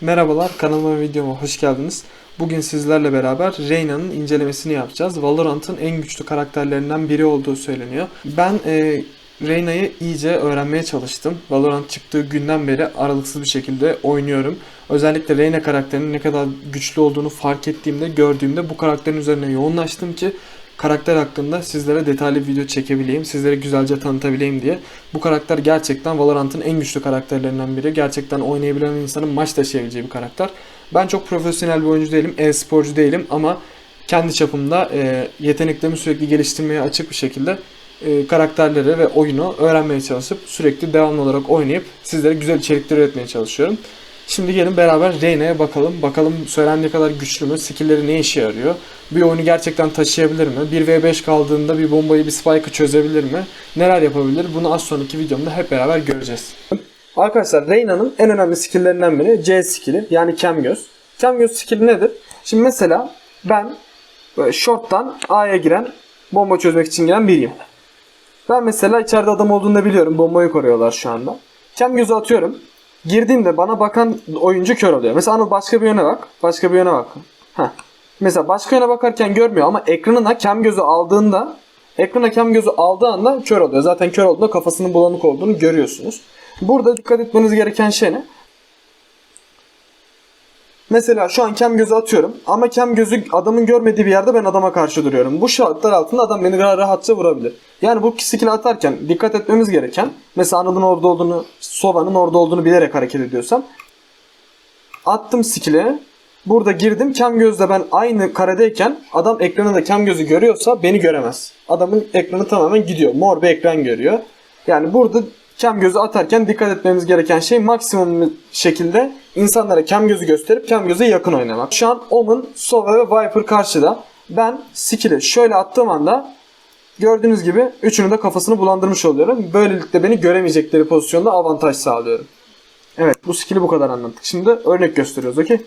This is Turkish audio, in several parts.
Merhabalar, kanalıma ve videoma hoş geldiniz. Bugün sizlerle beraber Reyna'nın incelemesini yapacağız. Valorant'ın en güçlü karakterlerinden biri olduğu söyleniyor. Ben e, Reyna'yı iyice öğrenmeye çalıştım. Valorant çıktığı günden beri aralıksız bir şekilde oynuyorum. Özellikle Reyna karakterinin ne kadar güçlü olduğunu fark ettiğimde, gördüğümde bu karakterin üzerine yoğunlaştım ki karakter hakkında sizlere detaylı video çekebileyim, sizlere güzelce tanıtabileyim diye. Bu karakter gerçekten Valorant'ın en güçlü karakterlerinden biri. Gerçekten oynayabilen insanın maç taşıyabileceği bir karakter. Ben çok profesyonel bir oyuncu değilim, e-sporcu değilim ama kendi çapımda e, yeteneklerimi sürekli geliştirmeye açık bir şekilde e, karakterleri ve oyunu öğrenmeye çalışıp sürekli devamlı olarak oynayıp sizlere güzel içerikler üretmeye çalışıyorum. Şimdi gelin beraber Reyna'ya bakalım. Bakalım söylendiği kadar güçlü mü? Skill'leri ne işe yarıyor? Bir oyunu gerçekten taşıyabilir mi? 1v5 kaldığında bir bombayı bir spike'ı çözebilir mi? Neler yapabilir? Bunu az sonraki videomda hep beraber göreceğiz. Arkadaşlar Reyna'nın en önemli skill'lerinden biri C skill'i yani kem göz. Kem göz skill'i nedir? Şimdi mesela ben böyle short'tan A'ya giren bomba çözmek için giren biriyim. Ben mesela içeride adam olduğunu biliyorum. Bombayı koruyorlar şu anda. Kem gözü atıyorum. Girdiğimde bana bakan oyuncu kör oluyor. Mesela Anıl başka bir yöne bak. Başka bir yöne bak. Heh. Mesela başka yöne bakarken görmüyor ama ekranına kem gözü aldığında ekrana kem gözü aldığı anda kör oluyor. Zaten kör olduğunda kafasının bulanık olduğunu görüyorsunuz. Burada dikkat etmeniz gereken şey ne? Mesela şu an kem gözü atıyorum ama kem gözü adamın görmediği bir yerde ben adama karşı duruyorum. Bu şartlar altında adam beni daha rahatça vurabilir. Yani bu skill atarken dikkat etmemiz gereken mesela Anıl'ın orada olduğunu, Sova'nın orada olduğunu bilerek hareket ediyorsam attım skill'i burada girdim kem gözle ben aynı karedeyken adam ekranında kem gözü görüyorsa beni göremez. Adamın ekranı tamamen gidiyor. Mor bir ekran görüyor. Yani burada kem gözü atarken dikkat etmemiz gereken şey maksimum şekilde insanlara kem gözü gösterip kem göze yakın oynamak. Şu an Omen, Sova ve Viper karşıda. Ben skill'i şöyle attığım anda gördüğünüz gibi üçünün de kafasını bulandırmış oluyorum. Böylelikle beni göremeyecekleri pozisyonda avantaj sağlıyorum. Evet bu skill'i bu kadar anlattık. Şimdi örnek gösteriyoruz okey?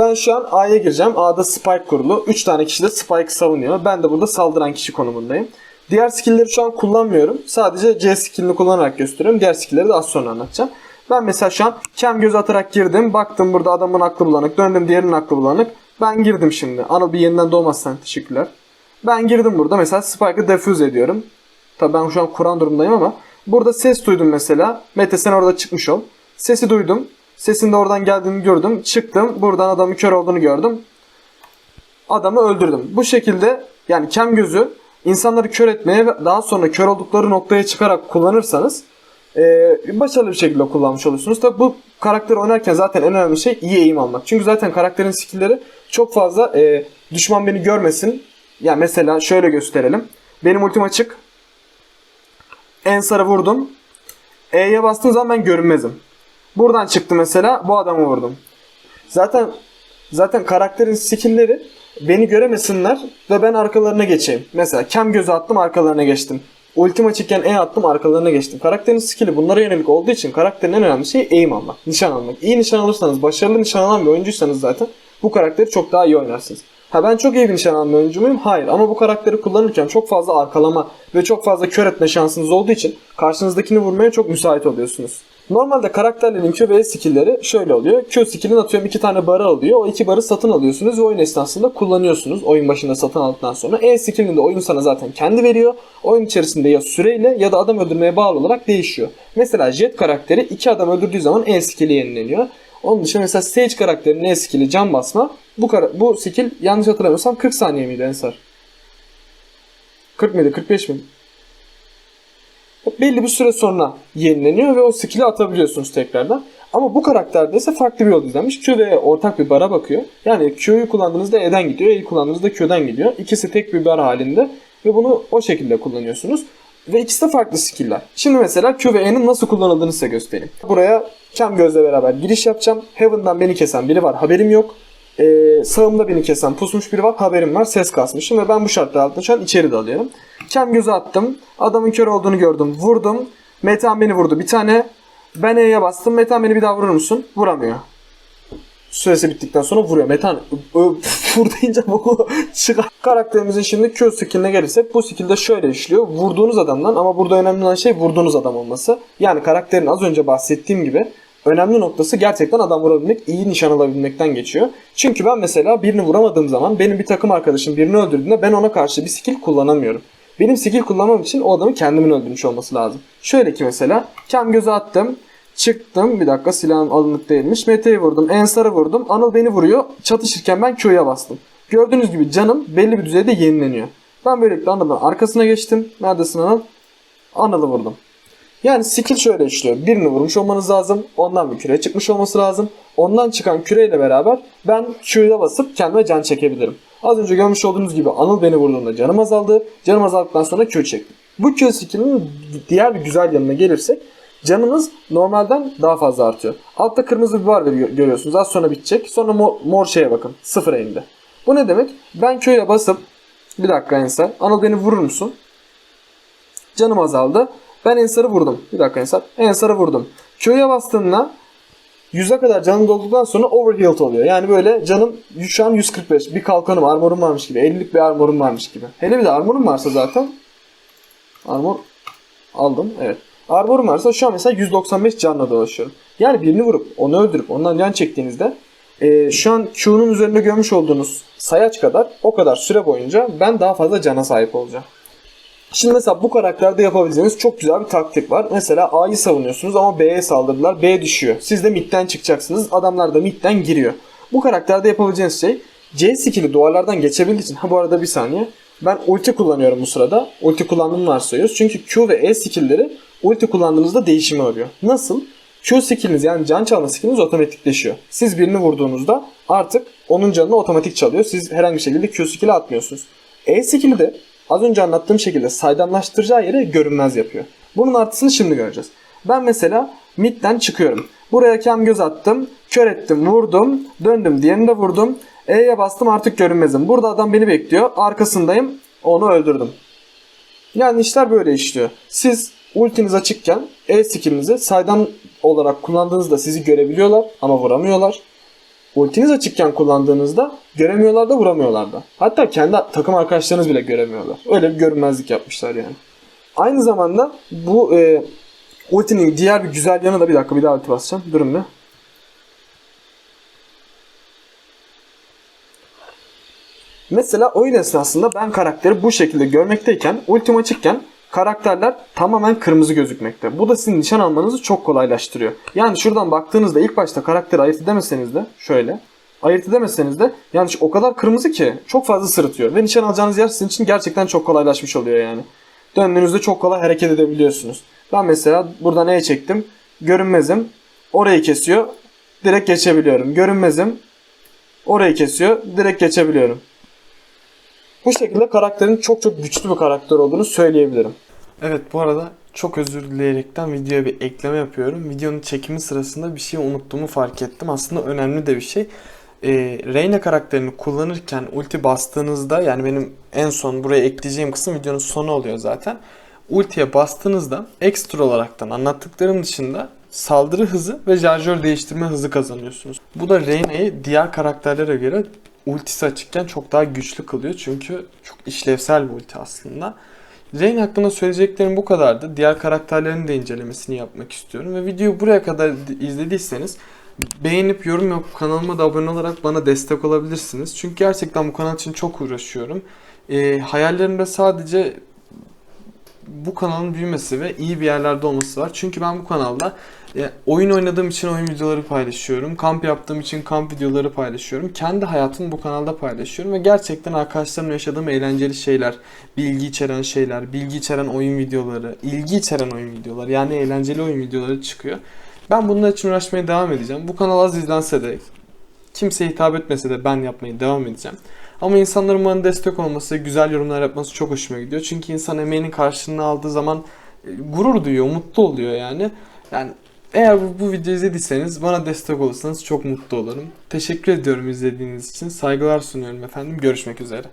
Ben şu an A'ya gireceğim. A'da Spike kurulu. 3 tane kişi de Spike savunuyor. Ben de burada saldıran kişi konumundayım. Diğer skill'leri şu an kullanmıyorum. Sadece C skill'ini kullanarak gösteriyorum. Diğer skill'leri de az sonra anlatacağım. Ben mesela şu an kem göz atarak girdim. Baktım burada adamın aklı bulanık. Döndüm diğerinin aklı bulanık. Ben girdim şimdi. Anıl bir yeniden doğmazsan teşekkürler. Ben girdim burada mesela Spike'ı defuse ediyorum. Tabi ben şu an kuran durumdayım ama. Burada ses duydum mesela. Mete sen orada çıkmış ol. Sesi duydum. Sesin de oradan geldiğini gördüm. Çıktım. Buradan adamın kör olduğunu gördüm. Adamı öldürdüm. Bu şekilde yani kem gözü insanları kör etmeye ve daha sonra kör oldukları noktaya çıkarak kullanırsanız e, başarılı bir şekilde kullanmış olursunuz. Tabi bu karakteri oynarken zaten en önemli şey iyi eğim almak. Çünkü zaten karakterin skillleri çok fazla e, düşman beni görmesin. Yani mesela şöyle gösterelim. Benim ultim açık. Ensar'a vurdum. E'ye bastığım zaman ben görünmezim. Buradan çıktı mesela bu adamı vurdum. Zaten zaten karakterin skillleri beni göremesinler ve ben arkalarına geçeyim. Mesela kem gözü attım arkalarına geçtim. Ultim açıkken E attım arkalarına geçtim. Karakterin skill'i bunlara yönelik olduğu için karakterin en önemli şeyi aim almak, nişan almak. İyi nişan alırsanız, başarılı nişan alan bir oyuncuysanız zaten bu karakteri çok daha iyi oynarsınız. Ha ben çok iyi bir nişan alan bir oyuncu muyum? Hayır. Ama bu karakteri kullanırken çok fazla arkalama ve çok fazla kör etme şansınız olduğu için karşınızdakini vurmaya çok müsait oluyorsunuz. Normalde karakterlerin Q ve skill'leri şöyle oluyor. Q skill'in atıyorum iki tane barı alıyor. O iki barı satın alıyorsunuz ve oyun esnasında kullanıyorsunuz. Oyun başında satın aldıktan sonra. E skill'ini de oyun sana zaten kendi veriyor. Oyun içerisinde ya süreyle ya da adam öldürmeye bağlı olarak değişiyor. Mesela Jet karakteri iki adam öldürdüğü zaman E skill'i yenileniyor. Onun dışında mesela Sage karakterinin E skill'i can basma. Bu, bu skill yanlış hatırlamıyorsam 40 saniye miydi Ensar? 40 mıydı? 45 mi? Belli bir süre sonra yenileniyor ve o skill'i atabiliyorsunuz tekrardan. Ama bu karakterde ise farklı bir yol izlenmiş. Q ve E ortak bir bara bakıyor. Yani Q'yu kullandığınızda E'den gidiyor, E'yi kullandığınızda Q'dan gidiyor. İkisi tek bir bar halinde ve bunu o şekilde kullanıyorsunuz. Ve ikisi de farklı skill'ler. Şimdi mesela Q ve E'nin nasıl kullanıldığını size göstereyim. Buraya Cam Göz'le beraber giriş yapacağım. Heaven'dan beni kesen biri var, haberim yok. Ee, sağımda beni kesen pusmuş biri var, haberim var, ses kasmışım ve ben bu şartlar altında şu an içeri dalıyorum. Kem gözü attım. Adamın kör olduğunu gördüm. Vurdum. Metehan beni vurdu bir tane. Ben E'ye bastım. Metehan beni bir daha vurur musun? Vuramıyor. Süresi bittikten sonra vuruyor. Metan vur deyince bu çıkar. Karakterimizin şimdi Q skilline gelirsek bu skill de şöyle işliyor. Vurduğunuz adamdan ama burada önemli olan şey vurduğunuz adam olması. Yani karakterin az önce bahsettiğim gibi önemli noktası gerçekten adam vurabilmek, iyi nişan alabilmekten geçiyor. Çünkü ben mesela birini vuramadığım zaman benim bir takım arkadaşım birini öldürdüğünde ben ona karşı bir skill kullanamıyorum. Benim skill kullanmam için o adamın kendimin öldürmüş olması lazım. Şöyle ki mesela kem göze attım. Çıktım. Bir dakika silahım alınık değilmiş. Mete'yi vurdum. Ensar'ı vurdum. Anıl beni vuruyor. Çatışırken ben Q'ya bastım. Gördüğünüz gibi canım belli bir düzeyde yenileniyor. Ben böylelikle Anıl'ın arkasına geçtim. Neredesin Anıl? Anıl'ı vurdum. Yani skill şöyle işliyor. Birini vurmuş olmanız lazım. Ondan bir küre çıkmış olması lazım. Ondan çıkan küreyle beraber ben Q'ya basıp kendime can çekebilirim. Az önce görmüş olduğunuz gibi Anıl beni vurduğunda canım azaldı. Canım azaldıktan sonra Q çektim. Bu Q skill'in diğer bir güzel yanına gelirsek canınız normalden daha fazla artıyor. Altta kırmızı bir bar gö- görüyorsunuz. Az sonra bitecek. Sonra mor, mor şeye bakın. Sıfıra indi. Bu ne demek? Ben Q'ya basıp bir dakika Ensar. Anıl beni vurur musun? Canım azaldı. Ben Ensar'ı vurdum. Bir dakika Ensar. Ensar'ı vurdum. Q'ya bastığımda 100'e kadar canım dolduktan sonra overhealed oluyor. Yani böyle canım şu an 145. Bir kalkanım, armorum varmış gibi. 50'lik bir armorum varmış gibi. Hele bir de armorum varsa zaten armor aldım. Evet. Armorum varsa şu an mesela 195 canla dolaşıyorum. Yani birini vurup onu öldürüp ondan can çektiğinizde e, şu an Q'nun üzerinde görmüş olduğunuz sayaç kadar o kadar süre boyunca ben daha fazla cana sahip olacağım. Şimdi mesela bu karakterde yapabileceğiniz çok güzel bir taktik var. Mesela A'yı savunuyorsunuz ama B'ye saldırdılar. B düşüyor. Siz de midden çıkacaksınız. Adamlar da midden giriyor. Bu karakterde yapabileceğiniz şey C skill'i duvarlardan geçebildiği için. Ha bu arada bir saniye. Ben ulti kullanıyorum bu sırada. Ulti kullandığımı varsayıyoruz. Çünkü Q ve E skill'leri ulti kullandığınızda değişimi arıyor. Nasıl? Q skill'iniz yani can çalma skill'iniz otomatikleşiyor. Siz birini vurduğunuzda artık onun canını otomatik çalıyor. Siz herhangi bir şekilde Q skill'i atmıyorsunuz. E skill'i de az önce anlattığım şekilde saydamlaştıracağı yere görünmez yapıyor. Bunun artısını şimdi göreceğiz. Ben mesela midden çıkıyorum. Buraya kem göz attım, kör ettim, vurdum, döndüm, diğerini de vurdum. E'ye bastım artık görünmezim. Burada adam beni bekliyor. Arkasındayım. Onu öldürdüm. Yani işler böyle işliyor. Siz ultiniz açıkken E skillinizi saydam olarak kullandığınızda sizi görebiliyorlar ama vuramıyorlar. Ultiniz açıkken kullandığınızda göremiyorlar da vuramıyorlar da. Hatta kendi takım arkadaşlarınız bile göremiyorlar. Öyle bir görünmezlik yapmışlar yani. Aynı zamanda bu e, ultinin diğer bir güzel yanı da bir dakika bir daha ulti basacağım. Durun bir. Mesela oyun esnasında ben karakteri bu şekilde görmekteyken, ultim açıkken karakterler tamamen kırmızı gözükmekte. Bu da sizin nişan almanızı çok kolaylaştırıyor. Yani şuradan baktığınızda ilk başta karakteri ayırt edemeseniz de şöyle ayırt edemeseniz de yani o kadar kırmızı ki çok fazla sırıtıyor. Ve nişan alacağınız yer sizin için gerçekten çok kolaylaşmış oluyor yani. Döndüğünüzde çok kolay hareket edebiliyorsunuz. Ben mesela buradan E çektim. Görünmezim. Orayı kesiyor. Direkt geçebiliyorum. Görünmezim. Orayı kesiyor. Direkt geçebiliyorum. Bu şekilde karakterin çok çok güçlü bir karakter olduğunu söyleyebilirim. Evet bu arada çok özür dileyerekten videoya bir ekleme yapıyorum. Videonun çekimi sırasında bir şey unuttuğumu fark ettim. Aslında önemli de bir şey. Ee, Reyna karakterini kullanırken ulti bastığınızda yani benim en son buraya ekleyeceğim kısım videonun sonu oluyor zaten. Ultiye bastığınızda ekstra olaraktan anlattıklarım dışında saldırı hızı ve şarjör değiştirme hızı kazanıyorsunuz. Bu da Reyna'yı diğer karakterlere göre ultisi açıkken çok daha güçlü kılıyor. Çünkü çok işlevsel bir ulti aslında. Reyna hakkında söyleyeceklerim bu kadardı. Diğer karakterlerin de incelemesini yapmak istiyorum. Ve videoyu buraya kadar izlediyseniz beğenip yorum yapıp kanalıma da abone olarak bana destek olabilirsiniz. Çünkü gerçekten bu kanal için çok uğraşıyorum. Ee, hayallerimde sadece bu kanalın büyümesi ve iyi bir yerlerde olması var. Çünkü ben bu kanalda e, oyun oynadığım için oyun videoları paylaşıyorum. Kamp yaptığım için kamp videoları paylaşıyorum. Kendi hayatımı bu kanalda paylaşıyorum ve gerçekten arkadaşlarımla yaşadığım eğlenceli şeyler, bilgi içeren şeyler, bilgi içeren oyun videoları, ilgi içeren oyun videoları yani eğlenceli oyun videoları çıkıyor. Ben bunlar için uğraşmaya devam edeceğim. Bu kanal az izlense de kimseye hitap etmese de ben yapmaya devam edeceğim. Ama insanların bana destek olması, güzel yorumlar yapması çok hoşuma gidiyor. Çünkü insan emeğinin karşılığını aldığı zaman e, gurur duyuyor, mutlu oluyor yani. Yani eğer bu, bu videoyu izlediyseniz bana destek olursanız çok mutlu olurum. Teşekkür ediyorum izlediğiniz için. Saygılar sunuyorum efendim. Görüşmek üzere.